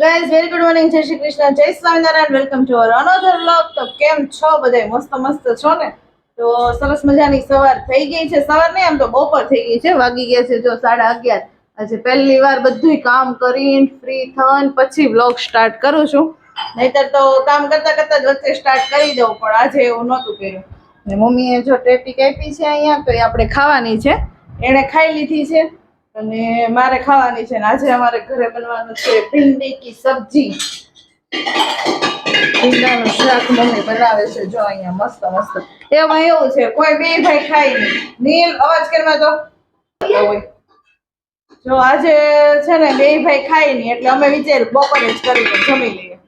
Guys very good morning જય શ્રી કૃષ્ણ જય Swaminarayan welcome to our another vlog તો કેમ છો બધાય? મસ્ત મસ્ત છો ને? તો સરસ મજાની સવાર થઈ ગઈ છે. સવાર નહીં આમ તો બપોર થઈ ગઈ છે. વાગી ગયા છે જો સાડા અગિયાર. આજે પહેલી વાર બધુંય કામ કરીને ફ્રી થઈને પછી વ્લોગ સ્ટાર્ટ કરું છું. નહીતર તો કામ કરતા કરતા જ વચ્ચે સ્ટાર્ટ કરી દઉં, પણ આજે એવું નહોતું કર્યું. મમ્મીએ જો ટ્રેફિક આપી છે અહીંયા, તો એ આપણે ખાવાની છે. એણે ખાઈ લીધી છે. અને મારે ખાવાની છે આજે અમારે ઘરે બનવાનું છે ભીંડી કી સબ્જી. ભીંડાનું શાક મમ્મી બનાવે છે જો અહીંયા મસ્ત મસ્ત. એમાં એવું છે કોઈ બે ભાઈ ખાઈ નહીં. નીલ અવાજ કરવા તો. જો આજે છે ને બે ભાઈ ખાઈ નહીં એટલે અમે વિચાર્યું બપોરે જ કરીને જમી લઈએ.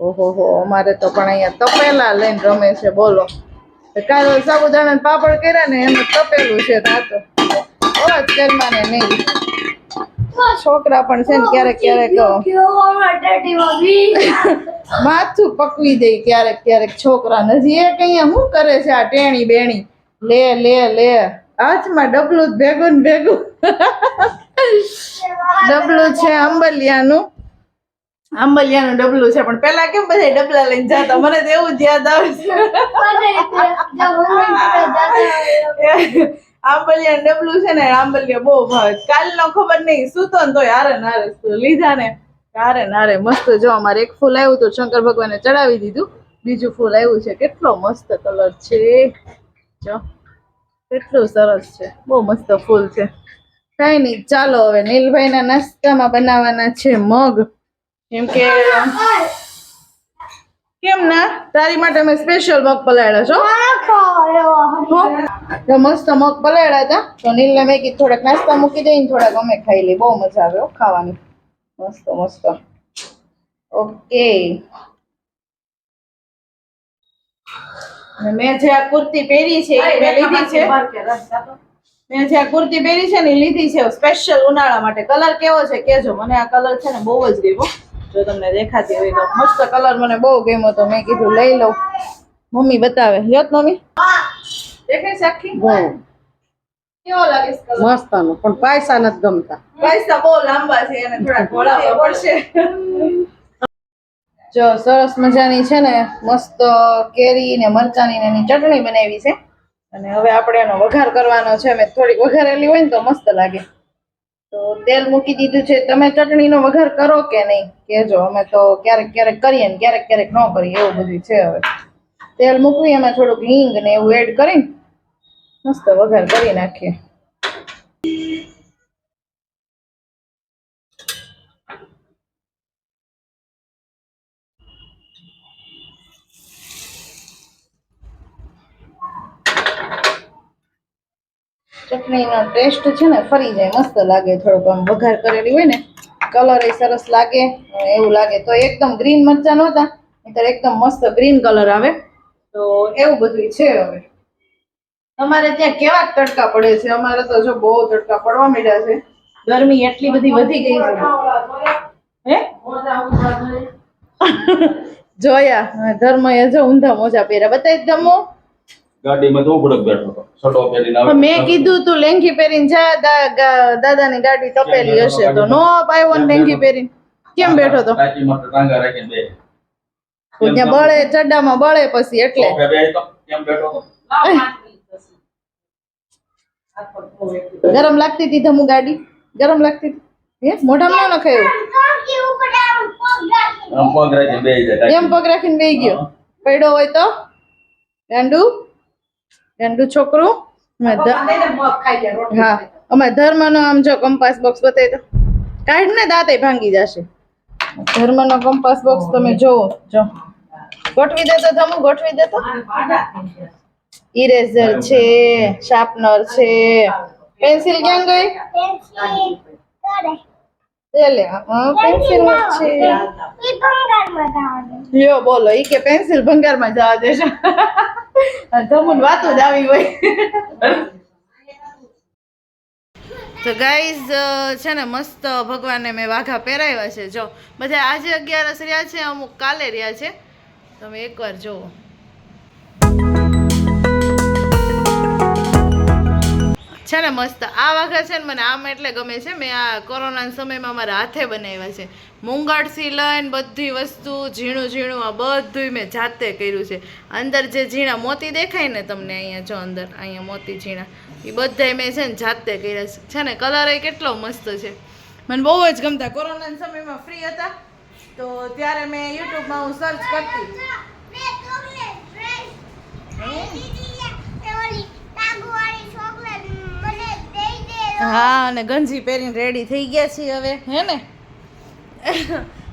ઓહો હો અમારે તો પણ અહીંયા તપેલા લઈને રમે છે બોલો. કાલે સાબુદાણા પાપડ કર્યા ને એમ તપેલું છે તો કરવાને નહીં. છોકરા પણ છે ને ક્યારેક ક્યારેક માથું પકવી દે ક્યારેક ક્યારેક છોકરા નથી. એ કઈ શું કરે છે આ ટેણી બેણી? લે લે લે. હાથમાં ડબલું જ ભેગું ને ભેગું. ડબલું છે આંબલિયાનું આંબલિયાનું ડબલું છે પણ પેલા કેમ બધા ડબલા લઈને જતા? મને તો એવું જ યાદ આવે છે. આંબલિયા ડબલું છે ને આંબલિયા બહુ ભાવે. કાલનો ખબર નહીં, સૂતો ને તોય હારે નારે લીધા ને હારે નારે મસ્ત જો, અમારે એક ફૂલ આવ્યું તો શંકર ભગવાને ચડાવી દીધું. બીજું ફૂલ આવ્યું છે, કેટલો મસ્ત કલર છે. જો, કેટલું સરસ છે. બહુ મસ્ત ફૂલ છે. કઈ નહીં, ચાલો હવે નીલભાઈના નાસ્તામાં બનાવવાના છે મગ. કેમ કે કેમ ના? તારી માટે મેં સ્પેશિયલ મગ પલાળ્યા છો. તો મસ્ત મગ પલાળ્યા હતા. તો નીલને મેં કીધું થોડાક નાસ્તા મૂકી દઈને થોડાક અમે ખાઈ લઈ બહુ મજા આવે ખાવાની. મસ્ત મસ્ત. ઓકે. મેં જે આ કુર્તી પહેરી છે, એ મેં લીધી છે. મેં જે આ કુર્તી પહેરી છે ને લીધી છે. સ્પેશિયલ ઉનાળા માટે. કલર કેવો છે? કેજો મને આ કલર છે ને બહુ જ ગમ્યો. જો તમને દેખાતી હોય તો મસ્ત કલર મને બહુ ગમ્યો તો મેં કીધું લઈ લઉં. મમ્મી બતાવે. લ્યો મમ્મી. દેખાય છે આખી? કેવો લાગે છે કલર પણ પૈસા નથી ગમતા. પૈસા બહુ લાંબા છે એને થોડા ઘોડાવવા પડશે. જો સરસ મજાની છે ને મસ્ત કેરી ને મરચાની ને એની ચટણી બનાવી છે. અને હવે આપણે એનો વઘાર કરવાનો છે. મેં થોડીક વઘારેલી હોય ને તો મસ્ત લાગે. તો તેલ મૂકી દીધું છે. તમે ચટણીનો વઘાર કરો કે નહીં? કેજો અમે તો ક્યારેક ક્યારેક કરીએ ને ક્યારેક ક્યારેક ન કરીએ. એવું બધું છે હવે. તેલ મૂકવી, એમાં થોડુંક હિંગ ને એવું એડ કરીને મસ્ત વઘાર કરી નાખીએ. ચટણીનો ટેસ્ટ છે ને ફરી જાય, મસ્ત લાગે થોડોક આમ વઘાર કરેલી હોય ને કલર એ સરસ લાગે, એવું લાગે. તો એકદમ ગ્રીન મરચા નહોતા, નહીંતર એકદમ મસ્ત ગ્રીન કલર આવે. તો એવું બધું છે હવે. તમારે ત્યાં કેવા તડકા પડે છે? અમારે તો જો બહુ તડકા પડવા માંડ્યા છે. ગરમી એટલી બધી વધી ગઈ છે. હે? જોયા ધર્મ એ જો ઊંધા મોજા પહેર્યા. બતાવી ધમો ગાડીમાં તો ઉભડક બેઠો હતો. છટો પહેરીને આવે. મેં કીધું તું લેંગી પહેરીને જા દાદાની ગાડી તપેલી હશે તો. નો પાયો ને લેંગી પહેરીને. કેમ બેઠો તો ટાંકીમાં તો ટાંગા રાખીને બે. ત્યાં બળે ચડ્ડામાં બળે પછી એટલે. કેમ બેઠો? ગરમ લાગતી હતી ધમુ ગાડી? ગરમ લાગતી હતી? હે મોઢામાં ન નખાયું? પગ રાખીને બેહી એમ પગ રાખીને બેહી ગયો. પડ્યો હોય તો? ગાંડુ? ગાંડુ છોકરું હા અમે ધર્મનો આમ જો કંપાસ બોક્સ બતાવી તો કાઢ ને દાંતે ભાંગી જશે. ધર્મનો કંપાસ બોક્સ તમે જોવો જો. ગોઠવી દે તો ધમુ ગોઠવી દેતો ઇરેઝર છે શાર્પનર છે. પેન્સિલ ક્યાં ગઈ? લે પેન્સિલ છે. લ્યો બોલો ઈ કે પેન્સિલ ભંગારમાં જવા દેશે ધમુન વાતો જ આવી હોય. તો ગાઈઝ છે ને મસ્ત ભગવાનને મેં વાઘા પહેરાવ્યા છે. જો બધા આજે અગિયારસ રહ્યા છે અમુક કાલે રહ્યા છે. તમે એકવાર જુઓ. છે ને મસ્ત. આ વખત છે ને મને આમ એટલે ગમે છે. મેં આ કોરોનાના સમયમાં મારા હાથે બનાવ્યા છે. મુંગળથી લઈને બધી વસ્તુ ઝીણું ઝીણું આ બધું મેં જાતે કર્યું છે. અંદર જે ઝીણા મોતી દેખાય ને તમને અહીંયા જો અંદર અહીંયા મોતી ઝીણા એ બધાય મેં છે ને જાતે કર્યા છે. છે ને કલર એ કેટલો મસ્ત છે. મને બહુ જ ગમતા. કોરોનાના સમયમાં ફ્રી હતા. તો ત્યારે મેં યુટ્યુબમાં હું સર્ચ કરતી. હા, અને ગંજી પહેરીને રેડી થઈ ગયા છીએ હવે, હે ને?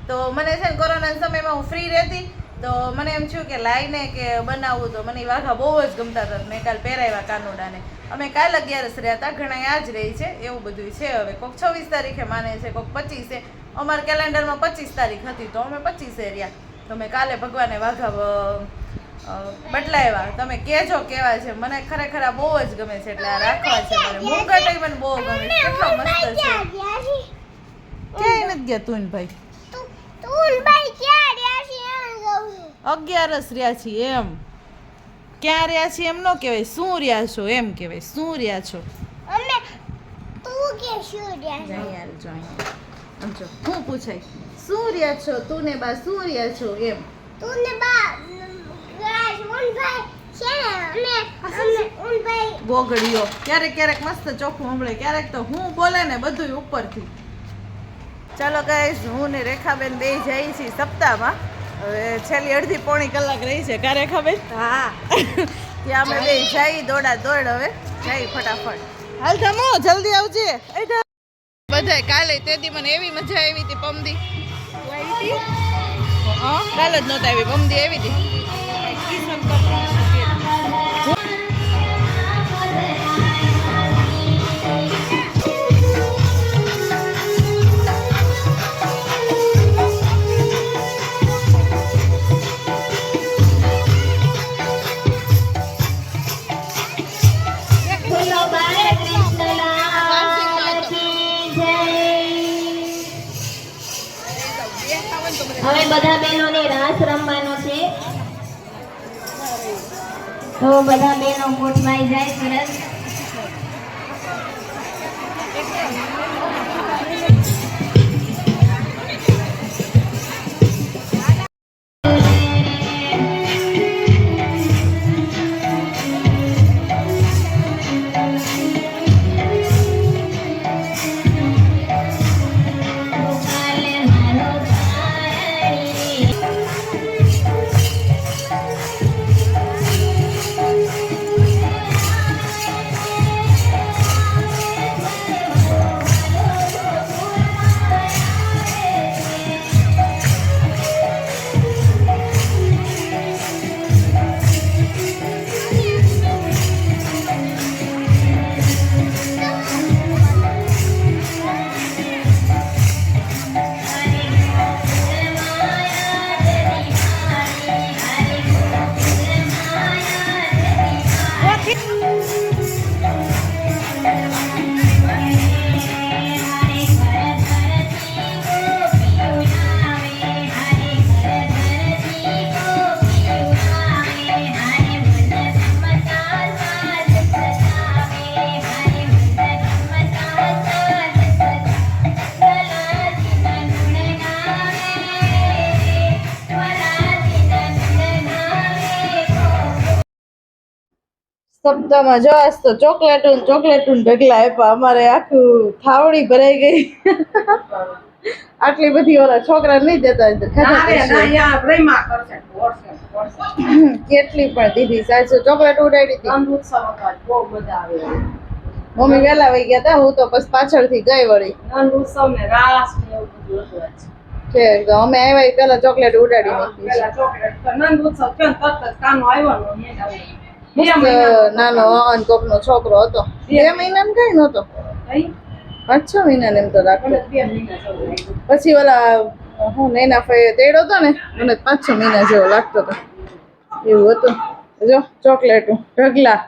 તો મને છે ને કોરોના સમયમાં હું ફ્રી રહેતી, તો મને એમ થયું કે લાઈને કે બનાવવું તો મને વાઘા બહુ જ ગમતા હતા. મેં કાલ પહેરાવ્યા કાનુડાને. અમે કાલ અગિયારસ રહ્યા હતા, ઘણા આ જ રહી છે, એવું બધું છે હવે. કોઈક છવ્વીસ તારીખે માને છે કોઈક પચીસે અમારા કેલેન્ડરમાં પચીસ તારીખ હતી, તો અમે પચીસે રહ્યા. તો મેં કાલે ભગવાને વાઘા બદલાવ્યા. તમે કહેજો કેવા છે. મને ખરેખર આ બહુ જ ગમે છે એટલે આ રાખવા છે મને. મૂંગા મને બહુ ગમે છે. કેટલો મસ્ત છે. ક્યાંય નથી ગયા તું ને ભાઈ અગિયારસ રહ્યા છીએ એમ. ક્યાં રહ્યા છીએ એમ ન કહેવાય. શું રહ્યા છો એમ કહેવાય. શું રહ્યા છો? શું પૂછાય. શું રહ્યા છો તું ને બા? શું રહ્યા છો એમ? ગોગડીઓ ક્યારેક ક્યારેક મસ્ત ચોખ્ખું સાંભળે ક્યારેક તો હું બોલે ને બધું ઉપરથી. ચાલો ગાઈશ હું ને રેખાબેન બે જઈ છીએ સપ્તાહમાં. હવે છેલ્લી અડધી પોણી કલાક રહી છે. કા રેખાબેન? હા. ત્યાં અમે બે જઈ દોડા દોડ હવે. જઈ ફટાફટ. હાલ ધમો જલ્દી આવજે. બધાય કાલે તેદી મને એવી મજા આવી હતી પમદી. કાલે જ નહોતા આવી પમદી આવી હતી. હવે બધા બહેનોને રાસ રમવાનો છે. તો બધા બહેનો ગોઠવાઈ જાય સરસ. સપ્તાહમાં જો તો ચોકલેટો ને ઢગલા આપ્યા. અમારે આખું થાવડી ભરાઈ ગઈ. આટલી બધી ઓલા છોકરા નહીં દેતા. કેટલી પણ દીધી. સાચું ચોકલેટ ઉડાડી હતી? મમ્મી વેલા વહી ગયા હતા હું તો બસ પાછળથી ગઈ વળી. છે અમે આવ્યા પેલા ચોકલેટ ઉડાડી નાખી મસ્ત નાનો અન કોકનો છોકરો હતો. બે મહિનાનો કઈ નતો પાંચ છ મહિના એમ તો રાખતો. પછી ઓલા હું નૈના ફઈ તેડો હતો ને મને પાંચ છ મહિના જેવો લાગતો હતો. એવું હતું. જો ચોકલેટું ઢગલા.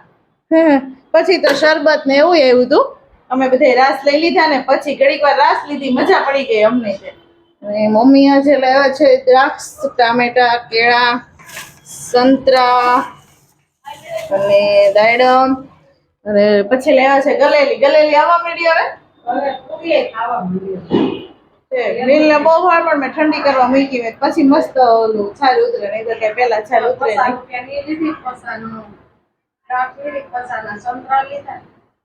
પછી તો શરબત ને એવું આવ્યું હતું અમે બધે રાસ લઈ લીધા ને પછી ઘડીક વાર રાસ લીધી મજા પડી ગઈ અમને મમ્મી આજે લાવ્યા છે દ્રાક્ષ ટામેટા કેળા સંતરા અને દાડમ અને પછી લેવા છે ગલેલી. ગલેલી આવવા મળી હવે? છે. બહુ ભાવે પણ મેં ઠંડી કરવા મૂકી મેં પછી મસ્ત ઓલું છાલ ઉતરે નહીં. તો કે પેલા છાલ ઉતરે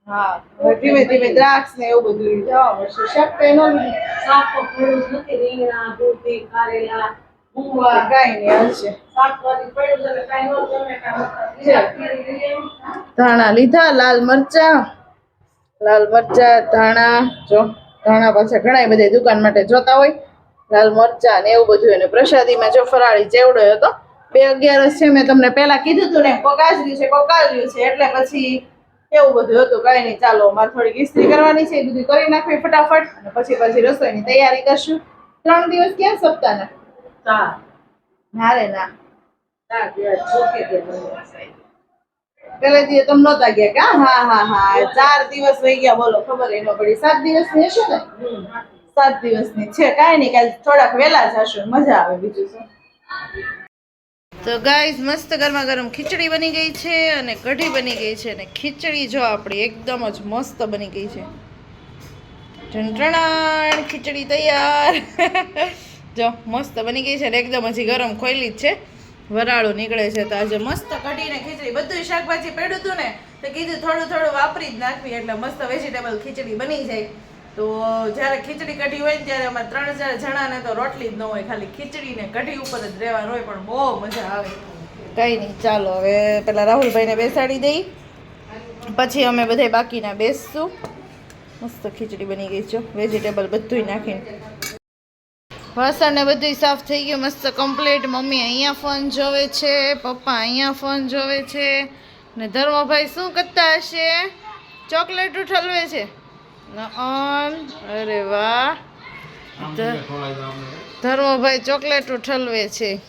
હા ધીમે ધીમે દ્રાક્ષ ને એવું બધું જવા મળશે. શાક તો ધાણા લીધા, લાલ મરચા લાલ મરચા, ધાણા, જો, ધાણા પાછા ઘણા બધા દુકાન માટે જોતા હોય. લાલ મરચા ને એવું બધું અને પ્રસાદીમાં જો ફરાળી ચેવડો હતો. બે અગિયારસ છે, મેં તમને પહેલા કીધું હતું ને કોકાજર્યું છે કોકાજર્યું છે, એટલે પછી એવું બધું હતું, કઈ નહીં, ચાલો મારે થોડીક ઇસ્ત્રી કરવાની છે, એ બધું કરી નાખવી ફટાફટ, અને પછી પછી રસોઈની તૈયારી કરશું. ત્રણ દિવસ ક્યાં સપ્તાહના ના. રે ના પેલા દિવસ તમે નહોતા ગયા કે હા હા હા ચાર દિવસ વહી ગયા બોલો ખબર એનો પડી સાત દિવસની હશે ને? સાત દિવસની છે કાંઈ નહીં કાલે થોડાક વહેલા જશું મજા આવે બીજું શું. તો ગાઈઝ મસ્ત ગરમા ગરમ ખીચડી બની ગઈ છે અને કઢી બની ગઈ છે અને ખીચડી જો આપણી એકદમ જ મસ્ત બની ગઈ છે. ઢંઢણાણ ખીચડી તૈયાર. જો, મસ્ત બની ગઈ છે ને એકદમ હજી ગરમ ખોયલી જ છે. વરાળું નીકળે છે તો આજે મસ્ત કઢીને ખીચડી. બધું શાકભાજી પડ્યું હતું ને, તો કીધું થોડું થોડું વાપરી જ નાખવી એટલે મસ્ત વેજીટેબલ ખીચડી બની જાય. તો જ્યારે ખીચડી કઢી હોય ને ત્યારે અમારે ત્રણ ચાર જણાને તો રોટલી જ ન હોય, ખાલી ખીચડી ને કઢી ઉપર જ રહેવાનું હોય, પણ બહુ મજા આવે. કઈ નહીં, ચાલો હવે પેલા રાહુલભાઈને બેસાડી દઈ. પછી અમે બધા બાકીના બેસશું. મસ્ત ખીચડી બની ગઈ છો વેજીટેબલ બધુંય નાખીને. વાસણ ને બધું સાફ થઈ ગયું મસ્ત કમ્પ્લીટ મમ્મી અહીંયા ફોન જોવે છે પપ્પા અહીંયા ફોન જોવે છે. ને ધર્મભાઈ શું કરતા હશે? ચોકલેટ ઠલવે છે. અરે વાહ. ધર્મભાઈ ચોકલેટ ઠલવે છે.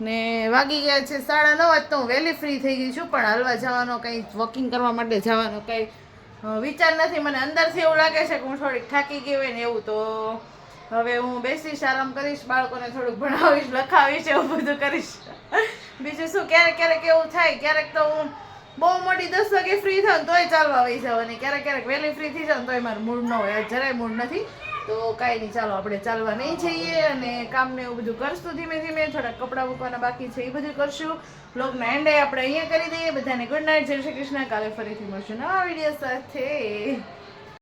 ને વાગી ગયા છે સાડા નવ વાત તો હું વહેલી ફ્રી થઈ ગઈ છું પણ હાલવા જવાનો કંઈ વોકિંગ કરવા માટે જવાનો કંઈ વિચાર નથી, મને અંદરથી એવું લાગે છે કે હું થોડીક થાકી ગઈ હોય ને એવું, તો હવે હું બેસીશ, આરામ કરીશ, બાળકોને થોડુંક ભણાવીશ, લખાવીશ, એવું બધું કરીશ. બીજું શું, ક્યારેક ક્યારેક એવું થાય, ક્યારેક તો હું બહુ મોટી દસ વાગે ફ્રી થાઉં તોય ચાલવા વહી જાવ અને ક્યારેક ક્યારેક વહેલી ફ્રી થઈ જાઉં તોય મારું મૂડ ન હોય. જરાય મૂડ નથી. તો કાંઈ નહીં, ચાલો આપણે ચાલવા નહીં જઈએ અને કામને એવું બધું કરશું ધીમે ધીમે થોડાક કપડાં મૂકવાના બાકી છે, એ બધું કરશું. બ્લોગના એન્ડ આપણે અહીંયા કરી દઈએ. બધાને ગુડ નાઇટ જય શ્રી કૃષ્ણ. કાલે ફરીથી મળશું નવા વીડિયો સાથે.